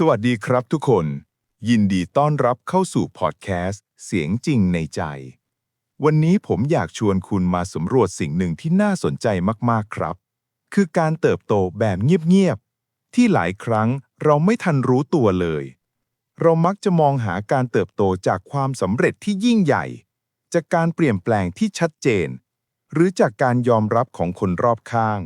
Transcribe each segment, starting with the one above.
สวัสดีครับทุกคน ยินดีต้อนรับเข้าสู่พอดแคสต์ เสียงจริงในใจ วันนี้ผมอยากชวนคุณมาสำรวจสิ่งหนึ่งที่น่าสนใจมากๆครับ คือการเติบโตแบบเงียบๆ ที่หลายครั้งเราไม่ทันรู้ตัวเลย เรามักจะมองหาการเติบโตจากความสำเร็จที่ยิ่งใหญ่ จากการเปลี่ยนแปลงที่ชัดเจน หรือจากการยอมรับของคนรอบข้าง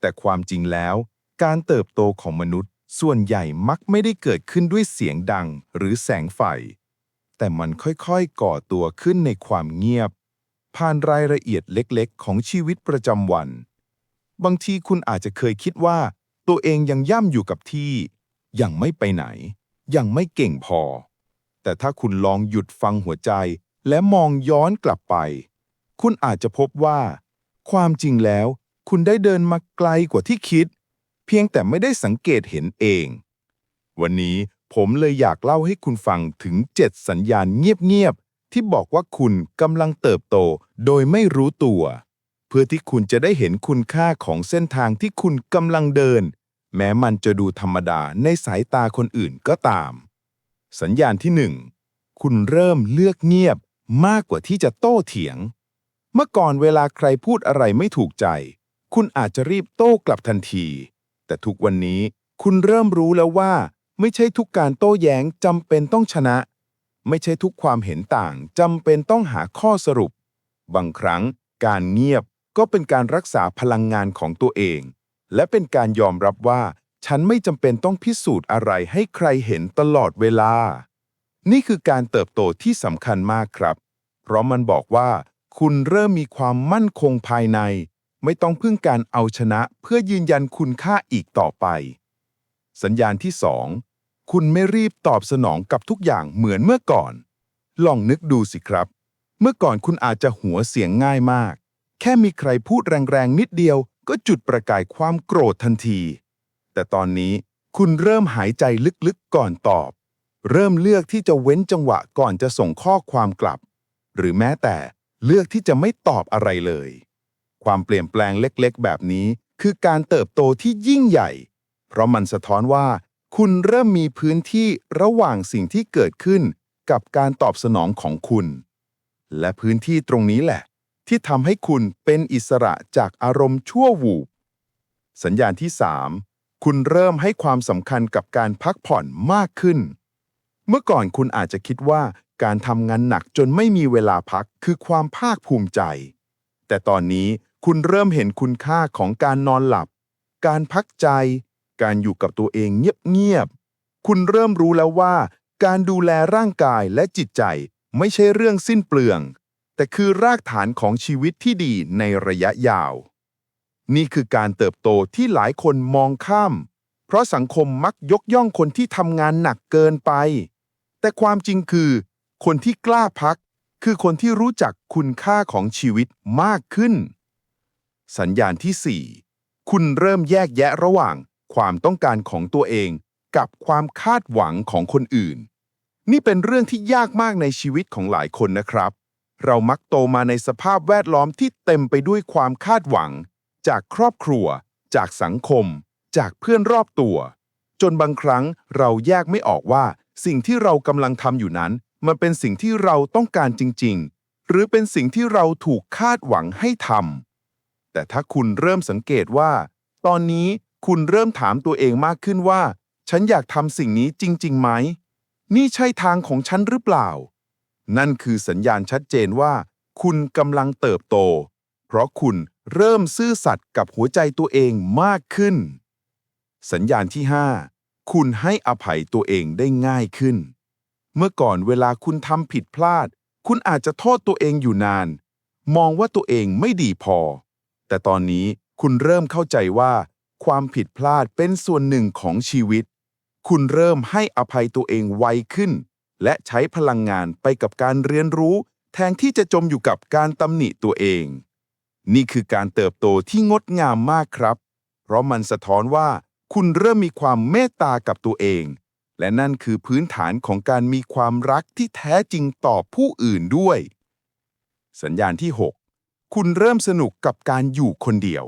แต่ความจริงแล้ว การเติบโตของมนุษย์ ส่วนใหญ่มักไม่ได้เกิดขึ้นด้วยเสียงดังหรือแสงไฟ แต่มันค่อยๆก่อตัวขึ้นในความเงียบ ผ่านรายละเอียดเล็กๆ ของชีวิตประจำวัน บางทีคุณอาจจะเคยคิดว่า ตัวเองยังย่ำอยู่กับที่ ยังไม่ไปไหน ยังไม่เก่งพอ แต่ถ้าคุณลองหยุดฟังหัวใจและมองย้อนกลับไป คุณอาจจะพบว่า ความจริงแล้ว คุณได้เดินมาไกลกว่าที่คิด เพียงแต่ไม่ได้สังเกตเห็นเอง วันนี้ผมเลยอยากเล่าให้คุณฟังถึง 7 สัญญาณเงียบๆ ที่บอกว่าคุณกำลังเติบโตโดยไม่รู้ตัว เพื่อที่คุณจะได้เห็นคุณค่าของเส้นทางที่คุณกำลังเดิน แม้มันจะดูธรรมดาในสายตาคนอื่นก็ตาม สัญญาณที่ 1 คุณเริ่มเลือกเงียบมากกว่าที่จะโต้เถียง เมื่อก่อนเวลาใครพูดอะไรไม่ถูกใจ คุณอาจจะรีบโต้กลับทันที แต่ทุกวันนี้คุณเริ่มรู้แล้วว่า ไม่ใช่ทุกการโต้แย้งจำเป็นต้องชนะ ไม่ใช่ทุกความเห็นต่างจำเป็นต้องหาข้อสรุป บางครั้งการเงียบก็เป็นการรักษาพลังงานของตัวเอง และเป็นการยอมรับว่า ฉันไม่จำเป็นต้องพิสูจน์อะไรให้ใครเห็นตลอดเวลา นี่คือการเติบโตที่สำคัญมากครับ เพราะมันบอกว่า คุณเริ่มมีความมั่นคงภายใน ไม่ต้องพึ่งการเอาชนะเพื่อยืนยันคุณค่าอีกต่อไป สัญญาณที่ 2 คุณไม่รีบตอบสนองกับทุกอย่างเหมือนเมื่อก่อน ลองนึกดูสิครับ เมื่อก่อนคุณอาจจะหัวเสียงง่ายมาก แค่มีใครพูดแรงๆนิดเดียวก็จุดประกายความโกรธทันที แต่ตอนนี้คุณเริ่มหายใจลึกๆก่อนตอบ เริ่มเลือกที่จะเว้นจังหวะก่อนจะส่งข้อความกลับ หรือแม้แต่เลือกที่จะไม่ตอบอะไรเลย ความเปลี่ยนแปลงเล็กๆ แบบนี้ คือการเติบโตที่ยิ่งใหญ่ เพราะมันสะท้อนว่า คุณเริ่มมีพื้นที่ระหว่างสิ่งที่เกิดขึ้น กับการตอบสนองของคุณ และพื้นที่ตรงนี้แหละ ที่ทำให้คุณเป็นอิสระจากอารมณ์ชั่ววูบสัญญาณที่ 3 คุณเริ่มให้ความสำคัญกับการพักผ่อนมากขึ้น เมื่อก่อนคุณอาจจะคิดว่าการทำงานหนักจนไม่มีเวลาพักคือความภาคภูมิใจ แต่ตอนนี้ คุณเริ่มเห็นคุณค่าของการนอนหลับ การพักใจ การอยู่กับตัวเองเงียบๆ คุณเริ่มรู้แล้วว่า การดูแลร่างกายและจิตใจไม่ใช่เรื่องสิ้นเปลือง แต่คือรากฐานของชีวิตที่ดีในระยะยาว นี่คือการเติบโตที่หลายคนมองข้าม เพราะสังคมมักยกย่องคนที่ทำงานหนักเกินไป แต่ความจริงคือ คนที่กล้าพัก คือคนที่รู้จักคุณค่าของชีวิตมากขึ้น สัญญาณที่ 4 คุณเริ่มแยกแยะระหว่างความต้องการของตัวเอง กับความคาดหวังของคนอื่น นี่เป็นเรื่องที่ยากมากในชีวิตของหลายคนนะครับ เรามักโตมาในสภาพแวดล้อมที่เต็มไปด้วยความคาดหวัง จากครอบครัว จากสังคม จากเพื่อนรอบตัว จนบางครั้งเราแยกไม่ออกว่า สิ่งที่เรากำลังทำอยู่นั้น มันเป็นสิ่งที่เราต้องการจริง ๆ หรือเป็นสิ่งที่เราถูกคาดหวังให้ทำ แต่ถ้าคุณเริ่มสังเกตว่า ตอนนี้คุณเริ่มถามตัวเองมากขึ้นว่า ฉันอยากทำสิ่งนี้จริง ๆ ไหม นี่ใช่ทางของฉันหรือเปล่า นั่นคือสัญญาณชัดเจนว่า คุณกำลังเติบโต เพราะคุณเริ่มซื่อสัตย์กับหัวใจตัวเองมากขึ้น สัญญาณที่ 5 คุณให้อภัยตัวเองได้ง่ายขึ้น เมื่อก่อนเวลาคุณทำผิดพลาด คุณอาจจะโทษตัวเองอยู่นาน มองว่าตัวเองไม่ดีพอ แต่ตอนนี้คุณเริ่มเข้าใจว่า ความผิดพลาดเป็นส่วนหนึ่งของชีวิต คุณเริ่มให้อภัยตัวเองไวขึ้น และใช้พลังงานไปกับการเรียนรู้ แทนที่จะจมอยู่กับการตำหนิตัวเอง นี่คือการเติบโตที่งดงามมากครับ เพราะมันสะท้อนว่า คุณเริ่มมีความเมตตากับตัวเอง และนั่นคือพื้นฐานของการมีความรักที่แท้จริงต่อผู้อื่นด้วย สัญญาณที่ 6 คุณเริ่มสนุกกับการอยู่คนเดียว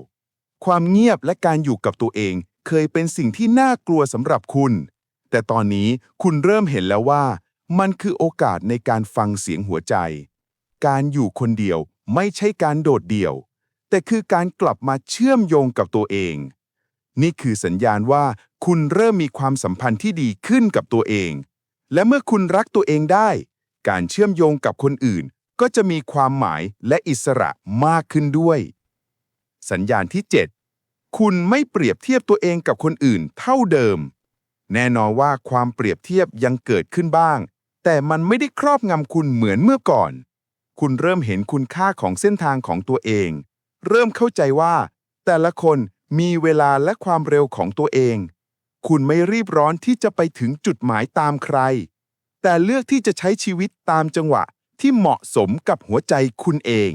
ความเงียบและการอยู่กับตัวเองเคยเป็นสิ่งที่น่ากลัวสำหรับคุณ แต่ตอนนี้คุณเริ่มเห็นแล้วว่า มันคือโอกาสในการฟังเสียงหัวใจ การอยู่คนเดียวไม่ใช่การโดดเดี่ยว แต่คือการกลับมาเชื่อมโยงกับตัวเอง นี่คือสัญญาณว่าคุณเริ่มมีความสัมพันธ์ที่ดีขึ้นกับตัวเอง และเมื่อคุณรักตัวเองได้ การเชื่อมโยงกับคนอื่น ก็จะมีความหมายและอิสระมากขึ้นด้วย สัญญาณที่ 7 คุณไม่เปรียบเทียบตัวเองกับคนอื่นเท่าเดิม แน่นอนว่าความเปรียบเทียบยังเกิดขึ้นบ้าง แต่มันไม่ได้ครอบงำคุณเหมือนเมื่อก่อน คุณเริ่มเห็นคุณค่าของเส้นทางของตัวเอง เริ่มเข้าใจว่า แต่ละคนมีเวลาและความเร็วของตัวเอง คุณไม่รีบร้อนที่จะไปถึงจุดหมายตามใคร แต่เลือกที่จะใช้ชีวิตตามจังหวะ ที่เหมาะสมกับหัวใจคุณเอง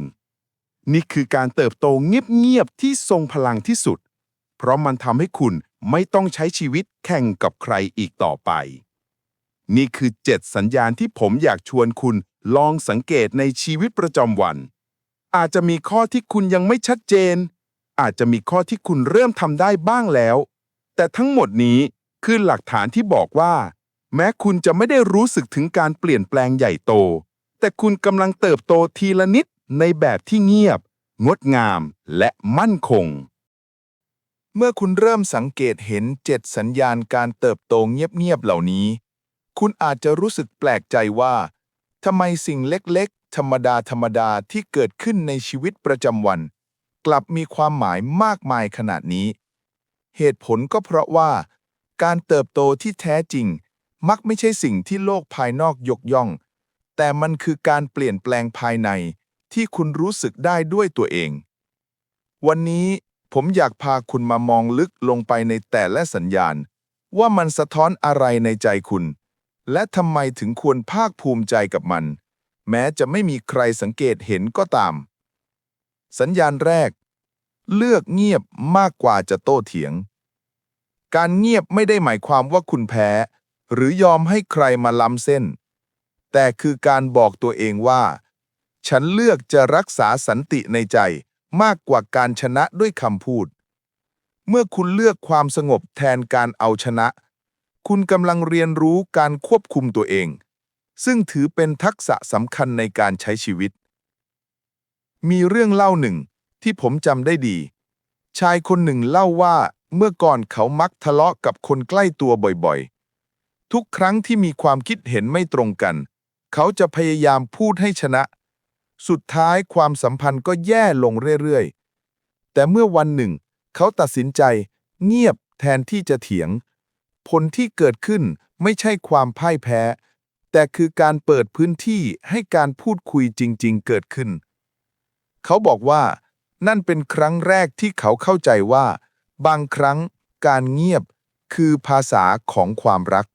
นี่คือการเติบโตเงียบๆที่ทรงพลังที่สุด เพราะมันทำให้คุณไม่ต้องใช้ชีวิตแข่งกับใครอีกต่อไป นี่คือ 7 สัญญาณที่ผมอยากชวนคุณลองสังเกตในชีวิตประจำวัน อาจจะมีข้อที่คุณยังไม่ชัดเจน อาจจะมีข้อที่คุณเริ่มทำได้บ้างแล้ว แต่ทั้งหมดนี้คือหลักฐานที่บอกว่า แม้คุณจะไม่ได้รู้สึกถึงการเปลี่ยนแปลงใหญ่โต แต่คุณกำลังเติบโตทีละนิดในแบบที่เงียบ งดงามและมั่นคง เมื่อคุณเริ่มสังเกตเห็นเจ็ดสัญญาณการเติบโตเงียบๆเหล่านี้ คุณอาจจะรู้สึกแปลกใจว่าทำไมสิ่งเล็กๆ ธรรมดาธรรมดาที่เกิดขึ้นในชีวิตประจำวัน กลับมีความหมายมากมายขนาดนี้ เหตุผลก็เพราะว่า การเติบโตที่แท้จริง มักไม่ใช่สิ่งที่โลกภายนอกยกย่อง แต่มันคือการเปลี่ยนแปลงภายในที่คุณรู้สึกได้ด้วยตัวเอง วันนี้ผมอยากพาคุณมามองลึกลงไปในแต่ละสัญญาณ ว่ามันสะท้อนอะไรในใจคุณ และทำไมถึงควรภาคภูมิใจกับมัน แม้จะไม่มีใครสังเกตเห็นก็ตาม สัญญาณแรก เลือกเงียบมากกว่าจะโต้เถียง การเงียบไม่ได้หมายความว่าคุณแพ้ หรือยอมให้ใครมาล้ำเส้น แต่คือการบอกตัวเองว่า ฉันเลือกจะรักษาสันติในใจมากกว่าการชนะด้วยคำพูด เมื่อคุณเลือกความสงบแทนการเอาชนะ คุณกำลังเรียนรู้การควบคุมตัวเอง ซึ่งถือเป็นทักษะสำคัญในการใช้ชีวิต มีเรื่องเล่าหนึ่งที่ผมจำได้ดี ชายคนหนึ่งเล่าว่าเมื่อก่อนเขามักทะเลาะกับคนใกล้ตัวบ่อยๆ ทุกครั้งที่มีความคิดเห็นไม่ตรงกัน เขาจะพยายามพูดให้ชนะ สุดท้ายความสัมพันธ์ก็แย่ลงเรื่อยๆ แต่เมื่อวันหนึ่ง เขาตัดสินใจ เงียบแทนที่จะเถียง ผลที่เกิดขึ้นไม่ใช่ความพ่ายแพ้ แต่คือการเปิดพื้นที่ให้การพูดคุยจริง ๆ เกิดขึ้น เขาบอกว่า นั่นเป็นครั้งแรกที่เขาเข้าใจว่า บางครั้งการเงียบคือภาษาของความรัก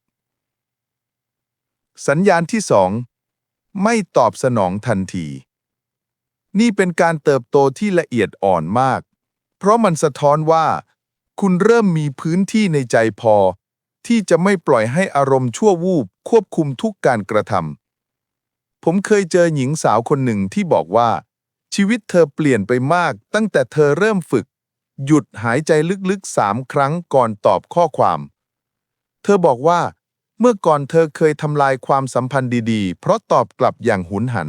สัญญาณที่สอง ไม่ตอบสนองทันที นี่เป็นการเติบโตที่ละเอียดอ่อนมาก เพราะมันสะท้อนว่า คุณเริ่มมีพื้นที่ในใจพอ ที่จะไม่ปล่อยให้อารมณ์ชั่ววูบควบคุมทุกการกระทำผมเคยเจอหญิงสาวคนหนึ่งที่บอกว่า ชีวิตเธอเปลี่ยนไปมาก ตั้งแต่เธอเริ่มฝึก หยุดหายใจลึกๆสามครั้งก่อนตอบข้อความ เธอบอกว่า เมื่อก่อนเธอเคยทำลายความสัมพันธ์ดีๆ เพราะตอบกลับอย่างหุนหัน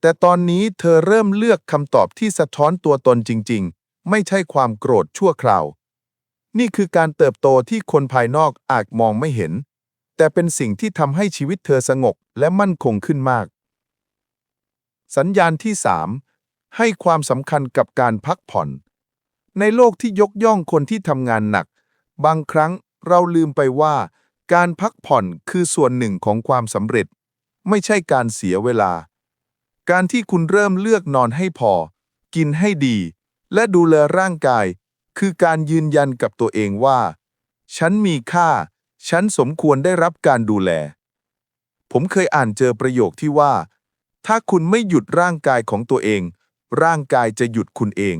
แต่ตอนนี้เธอเริ่มเลือกคำตอบที่สะท้อนตัวตนจริง ๆ ไม่ใช่ความโกรธชั่วคราว นี่คือการเติบโตที่คนภายนอกอาจมองไม่เห็น แต่เป็นสิ่งที่ทำให้ชีวิตเธอสงบและมั่นคงขึ้นมาก สัญญาณที่ 3 ให้ความสำคัญกับการพักผ่อน ในโลกที่ยกย่องคนที่ทำงานหนัก บางครั้งเราลืมไปว่า การพักผ่อนคือส่วนหนึ่งของความสำเร็จ ไม่ใช่การเสียเวลา การที่คุณเริ่มเลือกนอนให้พอ กินให้ดี และดูแลร่างกาย คือการยืนยันกับตัวเองว่า ฉันมีค่า ฉันสมควรได้รับการดูแล ผมเคยอ่านเจอประโยคที่ว่า ถ้าคุณไม่หยุดร่างกายของตัวเอง ร่างกายจะหยุดคุณเอง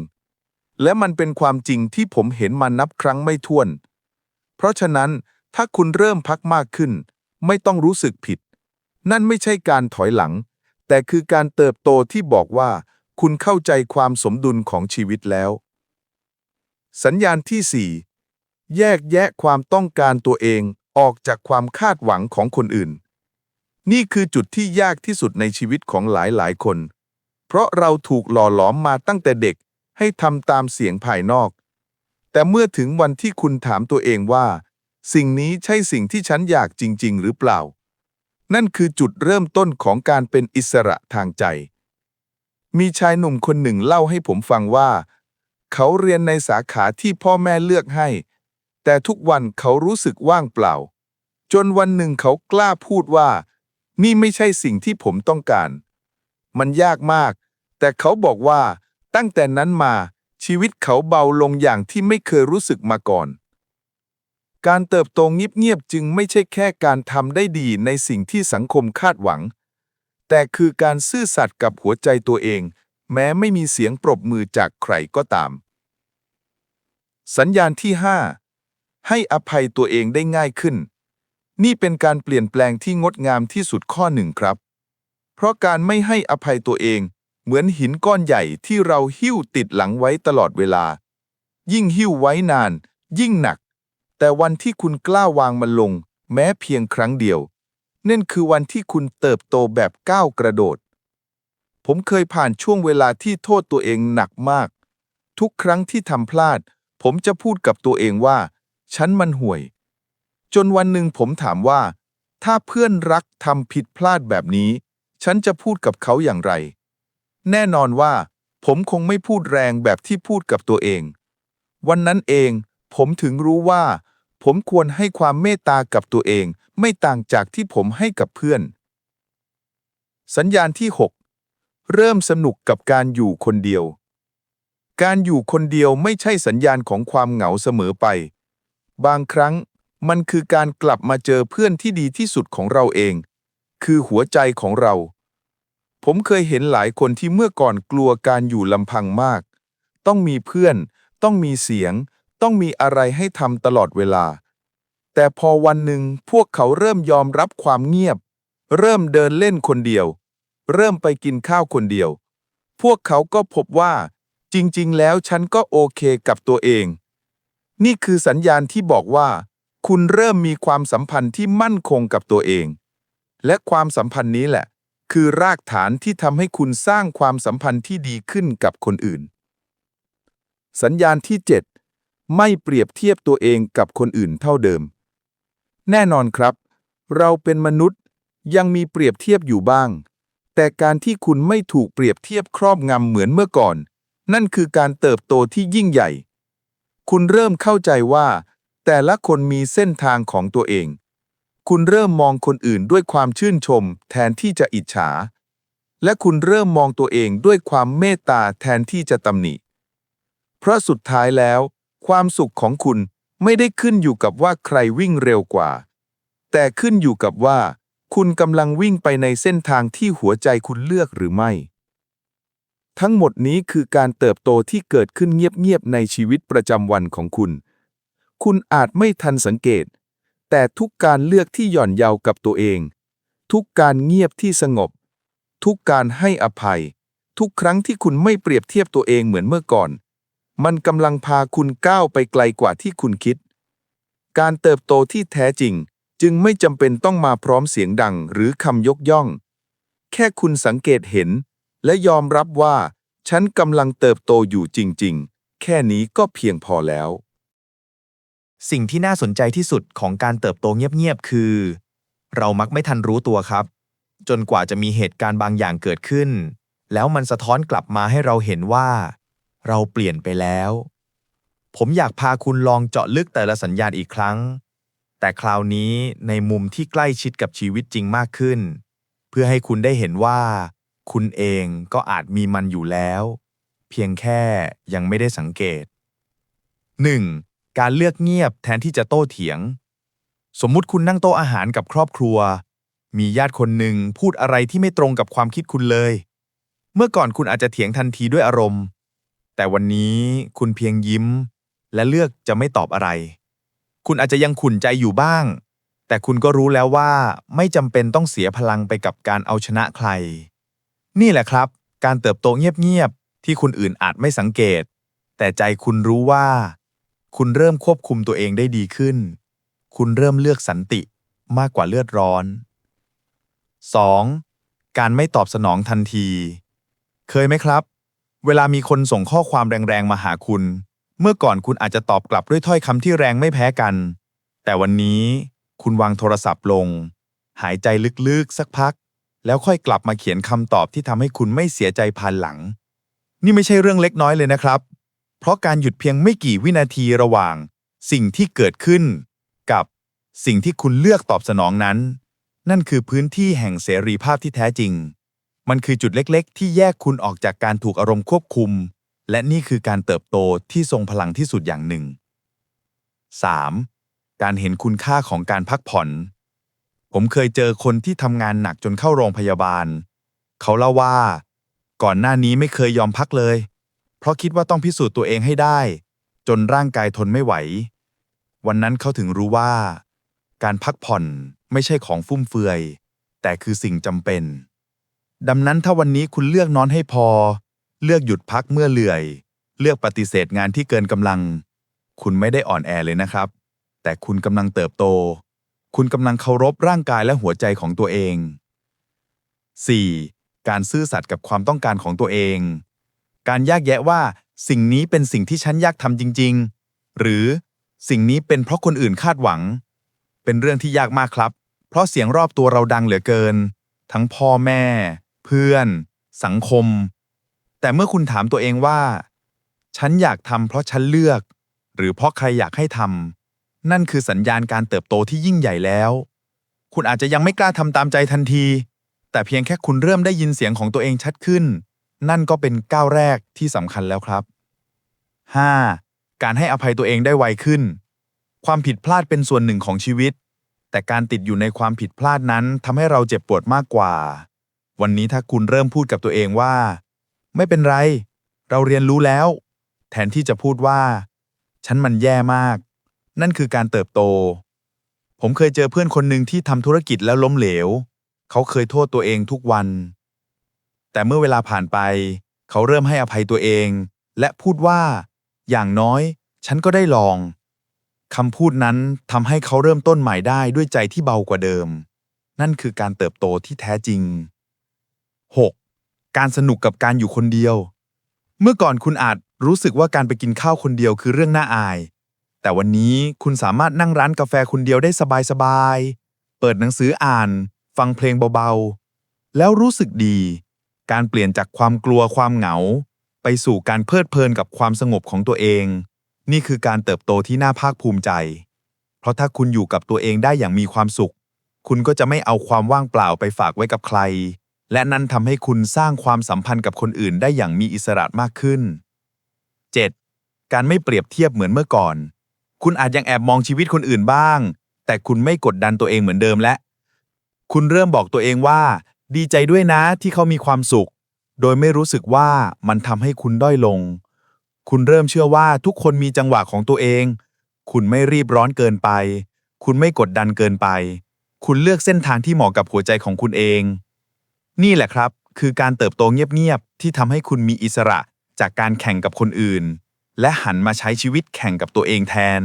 และมันเป็นความจริงที่ผมเห็นมานับครั้งไม่ถ้วน เพราะฉะนั้น ถ้าคุณเริ่มพักมากขึ้น ไม่ต้องรู้สึกผิด นั่นไม่ใช่การถอยหลัง แต่คือการเติบโตที่บอกว่า คุณเข้าใจความสมดุลของชีวิตแล้ว สัญญาณที่ 4 แยกแยะความต้องการตัวเองออกจากความคาดหวังของคนอื่น นี่คือจุดที่ยากที่สุดในชีวิตของหลายๆคน เพราะเราถูกหล่อหลอมมาตั้งแต่เด็กให้ทำตามเสียงภายนอก แต่เมื่อถึงวันที่คุณถามตัวเองว่า สิ่งนี้ใช่สิ่งที่ฉันอยากจริง ๆ หรือเปล่า นั่นคือจุดเริ่มต้นของการเป็นอิสระทางใจ มีชายหนุ่มคนหนึ่งเล่าให้ผมฟังว่า เขาเรียนในสาขาที่พ่อแม่เลือกให้ แต่ทุกวันเขารู้สึกว่างเปล่า จนวันหนึ่งเขากล้าพูดว่า นี่ไม่ใช่สิ่งที่ผมต้องการ มันยากมาก แต่เขาบอกว่าตั้งแต่นั้นมาชีวิตเขาเบาลงอย่างที่ไม่เคยรู้สึกมาก่อน การเติบโตเงียบๆจึงไม่ใช่แค่การทำได้ดีในสิ่งที่สังคมคาดหวัง แต่คือการซื่อสัตย์กับหัวใจตัวเอง แม้ไม่มีเสียงปรบมือจากใครก็ตาม สัญญาณที่ 5 ให้อภัยตัวเองได้ง่ายขึ้น นี่เป็นการเปลี่ยนแปลงที่งดงามที่สุดข้อหนึ่งครับ เพราะการไม่ให้อภัยตัวเอง เหมือนหินก้อนใหญ่ที่เราหิ้วติดหลังไว้ตลอดเวลา ยิ่งหิ้วไว้นาน ยิ่งหนัก แต่วันที่คุณกล้าวางมันลง แม้เพียงครั้งเดียว นั่นคือวันที่คุณเติบโตแบบก้าวกระโดด ผมเคยผ่านช่วงเวลาที่โทษตัวเองหนักมาก ทุกครั้งที่ทำพลาด ผมจะพูดกับตัวเองว่า ฉันมันห่วย จนวันหนึ่งผมถามว่า ถ้าเพื่อนรักทำผิดพลาดแบบนี้ ฉันจะพูดกับเขาอย่างไร แน่นอนว่า ผมคงไม่พูดแรงแบบที่พูดกับตัวเอง วันนั้นเองผมถึงรู้ว่า ผมควรให้ความเมตตากับตัวเอง ไม่ต่างจากที่ผมให้กับเพื่อน สัญญาณที่ 6 เริ่มสนุกกับการอยู่คนเดียว การอยู่คนเดียวไม่ใช่สัญญาณของความเหงาเสมอไป บางครั้งมันคือการกลับมาเจอเพื่อนที่ดีที่สุดของเราเอง คือหัวใจของเรา ผมเคยเห็นหลายคนที่เมื่อก่อนกลัวการอยู่ลำพังมาก ต้องมีเพื่อน ต้องมีเสียง ต้องมีอะไรให้ทำตลอดเวลา แต่พอวันหนึ่งพวกเขาเริ่มยอมรับความเงียบ เริ่มเดินเล่นคนเดียว เริ่มไปกินข้าวคนเดียว พวกเขาก็พบว่า จริง ๆ แล้วฉันก็โอเคกับตัวเอง นี่คือสัญญาณที่บอกว่า คุณเริ่มมีความสัมพันธ์ที่มั่นคงกับตัวเอง และความสัมพันธ์นี้แหละ คือรากฐานที่ทำให้คุณสร้างความสัมพันธ์ที่ดีขึ้นกับคนอื่น สัญญาณที่ 7 ไม่เปรียบเทียบตัวเองกับคนอื่นเท่าเดิม แน่นอนครับ เราเป็นมนุษย์ยังมีเปรียบเทียบอยู่บ้าง แต่การที่คุณไม่ถูกเปรียบเทียบครอบงำเหมือนเมื่อก่อน นั่นคือการเติบโตที่ยิ่งใหญ่ คุณเริ่มเข้าใจว่า แต่ละคนมีเส้นทางของตัวเอง คุณเริ่มมองคนอื่นด้วยความชื่นชม แทนที่จะอิจฉา และคุณเริ่มมองตัวเองด้วยความเมตตาแทนที่จะตำหนิ เพราะสุดท้ายแล้ว ความสุขของคุณไม่ได้ขึ้นอยู่กับว่าใครวิ่งเร็วกว่า แต่ขึ้นอยู่กับว่า คุณกำลังวิ่งไปในเส้นทางที่หัวใจคุณเลือกหรือไม่ ทั้งหมดนี้คือการเติบโตที่เกิดขึ้นเงียบๆในชีวิตประจำวันของคุณ คุณอาจไม่ทันสังเกต แต่ทุกการเลือกที่หย่อนเยาวกับตัวเอง ทุกการเงียบที่สงบ ทุกการให้อภัย ทุกครั้งที่คุณไม่เปรียบเทียบตัวเองเหมือนเมื่อก่อน มันกำลังพาคุณก้าวไปไกลกว่าที่คุณคิด การเติบโตที่แท้จริงจึงไม่จำเป็นต้องมาพร้อมเสียงดังหรือคำยกย่อง แค่คุณสังเกตเห็น และยอมรับว่า ฉันกำลังเติบโตอยู่จริง ๆ แค่นี้ก็เพียงพอแล้ว สิ่งที่น่าสนใจที่สุดของการเติบโตเงียบๆคือ เรามักไม่ทันรู้ตัวครับ จนกว่าจะมีเหตุการณ์บางอย่างเกิดขึ้น แล้วมันสะท้อนกลับมาให้เราเห็นว่า เราเปลี่ยนไปแล้ว ผมอยากพาคุณลองเจาะลึกแต่ละสัญญาณอีกครั้ง แต่คราวนี้ในมุมที่ใกล้ชิดกับชีวิตจริงมากขึ้น เพื่อให้คุณได้เห็นว่า คุณเองก็อาจมีมันอยู่แล้ว เพียงแค่ยังไม่ได้สังเกต 1. การเลือกเงียบแทนที่จะโต้เถียง สมมุติคุณนั่งโต๊ะอาหารกับครอบครัว มีญาติคนหนึ่งพูดอะไรที่ไม่ตรงกับความคิดคุณเลย เมื่อก่อนคุณอาจจะเถียงทันทีด้วยอารมณ์ แต่วันนี้คุณเพียงยิ้ม และเลือกจะไม่ตอบอะไร คุณอาจจะยังขุ่นใจอยู่บ้าง แต่คุณก็รู้แล้วว่าไม่จำเป็นต้องเสียพลังไปกับการเอาชนะใคร นี่แหละครับ การเติบโตเงียบๆที่คนอื่นอาจไม่สังเกต แต่ใจคุณรู้ว่า คุณเริ่มควบคุมตัวเองได้ดีขึ้น คุณเริ่มเลือกสันติมากกว่าเลือดร้อน 2. การไม่ตอบสนองทันที เคยไหมครับ เวลามีคนส่งข้อความแรงๆมาหาคุณ เมื่อก่อนคุณอาจจะตอบกลับด้วยถ้อยคำที่แรงไม่แพ้กัน แต่วันนี้คุณวางโทรศัพท์ลง หายใจลึกๆสักพัก แล้วค่อยกลับมาเขียนคำตอบที่ทำให้คุณไม่เสียใจภายหลัง นี่ไม่ใช่เรื่องเล็กน้อยเลยนะครับ เพราะการหยุดเพียงไม่กี่วินาทีระหว่าง สิ่งที่เกิดขึ้น กับสิ่งที่คุณเลือกตอบสนองนั้น นั่นคือพื้นที่แห่งเสรีภาพที่แท้จริง มันคือจุดเล็กๆ ที่แยกคุณออกจากการถูกอารมณ์ควบคุม และนี่คือการเติบโตที่ทรงพลังที่สุดอย่างหนึ่ง 3. การเห็นคุณค่าของการพักผ่อน ผมเคยเจอคนที่ทำงานหนักจนเข้าโรงพยาบาล เขาเล่าว่า ก่อนหน้านี้ไม่เคยยอมพักเลย เพราะคิดว่าต้องพิสูจน์ตัวเองให้ได้ จนร่างกายทนไม่ไหว วันนั้นเขาถึงรู้ว่า การพักผ่อนไม่ใช่ของฟุ่มเฟือย แต่คือสิ่งจำเป็น ดังนั้นถ้าวันนี้คุณเลือกนอนให้พอ เลือกหยุดพักเมื่อเหลื่อย เลือกปฏิเสธงานที่เกินกำลัง คุณไม่ได้อ่อนแอเลยนะครับ แต่คุณกำลังเติบโต คุณกำลังเคารพร่างกายและหัวใจของตัวเอง 4. การซื่อสัตย์กับความต้องการของตัวเอง การแยกแยะว่า สิ่งนี้เป็นสิ่งที่ฉันอยากทำจริง ๆ หรือสิ่งนี้เป็นเพราะคนอื่นคาดหวัง เป็นเรื่องที่ยากมากครับ เพราะเสียงรอบตัวเราดังเหลือเกิน ทั้งพ่อแม่ เพื่อน สังคม แต่เมื่อคุณถามตัวเองว่า ฉันอยากทำเพราะฉันเลือก หรือเพราะใครอยากให้ทำนั่นคือสัญญาณการเติบโตที่ยิ่งใหญ่แล้ว คุณอาจจะยังไม่กล้าทำตามใจทันที แต่เพียงแค่คุณเริ่มได้ยินเสียงของตัวเองชัดขึ้น นั่นก็เป็นก้าวแรกที่สำคัญแล้วครับ 5. การให้อภัยตัวเองได้ไวขึ้น ความผิดพลาดเป็นส่วนหนึ่งของชีวิต แต่การติดอยู่ในความผิดพลาดนั้นทำให้เราเจ็บปวดมากกว่า วันนี้ถ้าคุณเริ่มพูดกับตัวเองว่า ไม่เป็นไร เราเรียนรู้แล้ว แทนที่จะพูดว่า ฉันมันแย่มาก นั่นคือการเติบโต ผมเคยเจอเพื่อนคนหนึ่งที่ทำธุรกิจแล้วล้มเหลว เขาเคยโทษตัวเองทุกวัน แต่เมื่อเวลาผ่านไป เขาเริ่มให้อภัยตัวเอง และพูดว่า อย่างน้อย ฉันก็ได้ลองคำพูดนั้นทำให้เขาเริ่มต้นใหม่ได้ด้วยใจที่เบากว่าเดิม นั่นคือการเติบโตที่แท้จริง 6. การสนุกกับการอยู่คนเดียว เมื่อก่อนคุณอาจรู้สึกว่าการไปกินข้าวคนเดียวคือเรื่องน่าอาย แต่วันนี้คุณสามารถนั่งร้านกาแฟคนเดียวได้สบายๆ เปิดหนังสืออ่าน ฟังเพลงเบาๆ แล้วรู้สึกดี การเปลี่ยนจากความกลัวความเหงา ไปสู่การเพลิดเพลินกับความสงบของตัวเอง นี่คือการเติบโตที่น่าภาคภูมิใจ เพราะถ้าคุณอยู่กับตัวเองได้อย่างมีความสุข คุณก็จะไม่เอาความว่างเปล่าไปฝากไว้กับใคร และนั่นทำให้คุณสร้างความสัมพันธ์กับคนอื่นได้อย่างมีอิสระมากขึ้น 7. การไม่เปรียบเทียบเหมือนเมื่อก่อน คุณอาจยังแอบมองชีวิตคนอื่นบ้าง แต่คุณไม่กดดันตัวเองเหมือนเดิมและ คุณเริ่มบอกตัวเองว่า ดีใจด้วยนะที่เขามีความสุข โดยไม่รู้สึกว่ามันทำให้คุณด้อยลง คุณเริ่มเชื่อว่าทุกคนมีจังหวะของตัวเอง คุณไม่รีบร้อนเกินไป คุณไม่กดดันเกินไป คุณเลือกเส้นทางที่เหมาะกับหัวใจของคุณเอง นี่แหละครับ คือการเติบโตเงียบๆที่ทำให้คุณมีอิสระจากการแข่งกับคนอื่น และหันมาใช้ชีวิตแข่งกับตัวเองแทน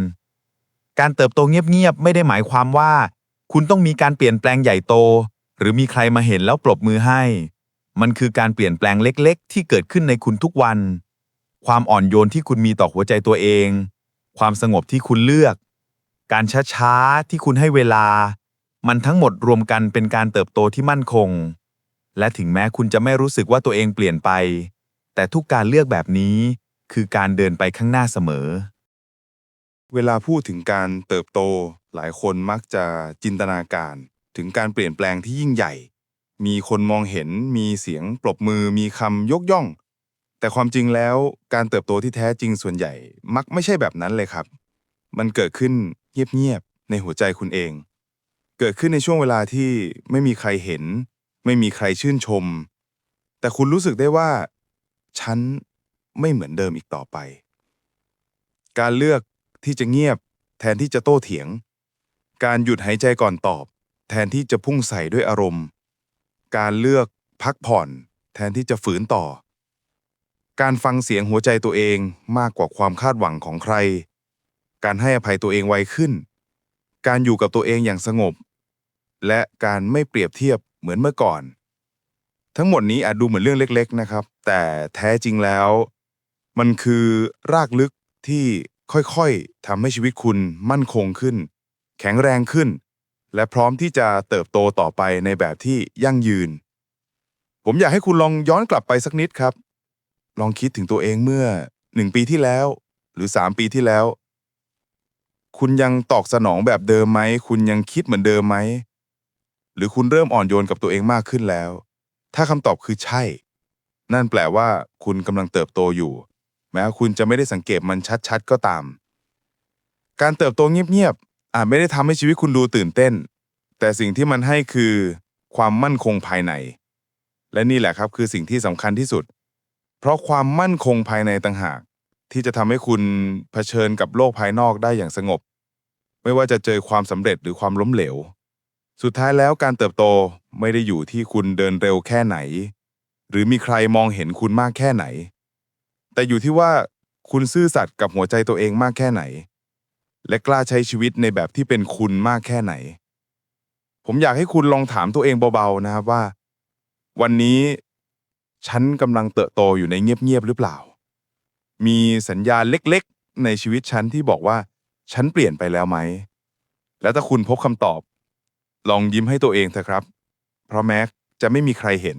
การเติบโตเงียบๆไม่ได้หมายความว่า คุณต้องมีการเปลี่ยนแปลงใหญ่โต หรือมีใครมาเห็นแล้วปรบมือให้ มันคือการเปลี่ยนแปลงเล็กๆ ที่เกิดขึ้นในคุณทุกวัน ความอ่อนโยนที่คุณมีต่อหัวใจตัวเอง ความสงบที่คุณเลือก การช้าๆที่คุณให้เวลา มันทั้งหมดรวมกันเป็นการเติบโตที่มั่นคง และถึงแม้คุณจะไม่รู้สึกว่าตัวเองเปลี่ยนไป แต่ทุกการเลือกแบบนี้คือการเดินไปข้างหน้าเสมอ เวลาพูดถึงการเติบโต หลายคนมักจะจินตนาการ ถึงการเปลี่ยนแปลงที่ยิ่งใหญ่ มีคนมองเห็น มีเสียงปรบมือ มีคำยกย่อง แต่ความจริงแล้วการเติบโตที่แท้จริงส่วนใหญ่ มักไม่ใช่แบบนั้นเลยครับ มันเกิดขึ้นเงียบๆในหัวใจคุณเอง เกิดขึ้นในช่วงเวลาที่ไม่มีใครเห็น ไม่มีใครชื่นชม แต่คุณรู้สึกได้ว่า ฉันไม่เหมือนเดิมอีกต่อไป การเลือกที่จะเงียบ แทนที่จะโต้เถียง การหยุดหายใจก่อนตอบ แทนที่จะพุ่งใส่ด้วยอารมณ์ การเลือกพักผ่อน แทนที่จะฝืนต่อ การฟังเสียงหัวใจตัวเองมากกว่าความคาดหวังของใคร การให้อภัยตัวเองไวขึ้น การอยู่กับตัวเองอย่างสงบ และการไม่เปรียบเทียบ เหมือนเมื่อก่อน ทั้งหมดนี้อาจดูเหมือนเรื่องเล็ก ๆนะครับ แต่แท้จริงแล้ว มันคือรากลึกที่ค่อยๆทำให้ชีวิตคุณมั่นคงขึ้น แข็งแรงขึ้น และพร้อมที่จะเติบโตต่อไปในแบบที่ยั่งยืน ผมอยากให้คุณลองย้อนกลับไปสักนิดครับ ลองคิดถึงตัวเองเมื่อหนึ่งปีที่แล้ว หรือสามปีที่แล้ว คุณยังตอบสนองแบบเดิมไหม คุณยังคิดเหมือนเดิมไหม รือคุณเริ่มอ่อนโยนกับตัวเองมากขึ้นแล้ว ถ้าคำตอบคือใช่ นั่นแปลว่าคุณกำลังเติบโตอยู่ แม้ว่าคุณจะไม่ได้สังเกตมันชัดๆก็ตาม การเติบโตเงียบๆอาจไม่ได้ทำให้ชีวิตคุณดูตื่นเต้น แต่สิ่งที่มันให้คือ ความมั่นคงภายใน และนี่แหละครับคือสิ่งที่สำคัญที่สุด เพราะความมั่นคงภายในต่างหาก ที่จะทำให้คุณเผชิญกับโลกภายนอกได้อย่างสงบ ไม่ว่าจะเจอความสำเร็จหรือความล้มเหลว สุดท้ายแล้วการเติบโตไม่ได้อยู่ที่คุณเดินเร็วแค่ไหน หรือมีใครมองเห็นคุณมากแค่ไหน แต่อยู่ที่ว่าคุณซื่อสัตย์กับหัวใจตัวเองมากแค่ไหน และกล้าใช้ชีวิตในแบบที่เป็นคุณมากแค่ไหน ผมอยากให้คุณลองถามตัวเองเบาๆนะครับว่า วันนี้ฉันกำลังเติบโตอยู่ในเงียบๆหรือเปล่า มีสัญญาณเล็กๆ ในชีวิตฉันที่บอกว่า ฉันเปลี่ยนไปแล้วไหม แล้วถ้าคุณพบคำตอบ ลองยิ้มให้ตัวเองเถอะครับ เพราะแม้จะไม่มีใครเห็น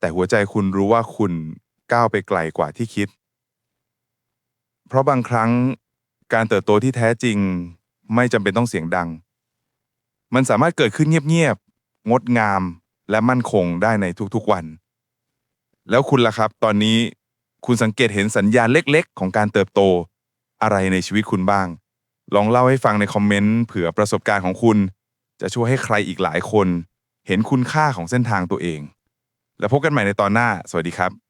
แต่หัวใจคุณรู้ว่าคุณก้าวไปไกลกว่าที่คิด เพราะบางครั้งการเติบโตที่แท้จริง ไม่จำเป็นต้องเสียงดัง มันสามารถเกิดขึ้นเงียบๆ งดงามและมั่นคงได้ในทุกๆวัน แล้วคุณล่ะครับ ตอนนี้คุณสังเกตเห็นสัญญาณเล็กๆ ของการเติบโตอะไรในชีวิตคุณบ้าง ลองเล่าให้ฟังในคอมเมนต์เผื่อประสบการณ์ของคุณ จะช่วยให้ใครอีกหลายคน เห็นคุณค่าของเส้นทางตัวเอง แล้วพบกันใหม่ในตอนหน้า สวัสดีครับ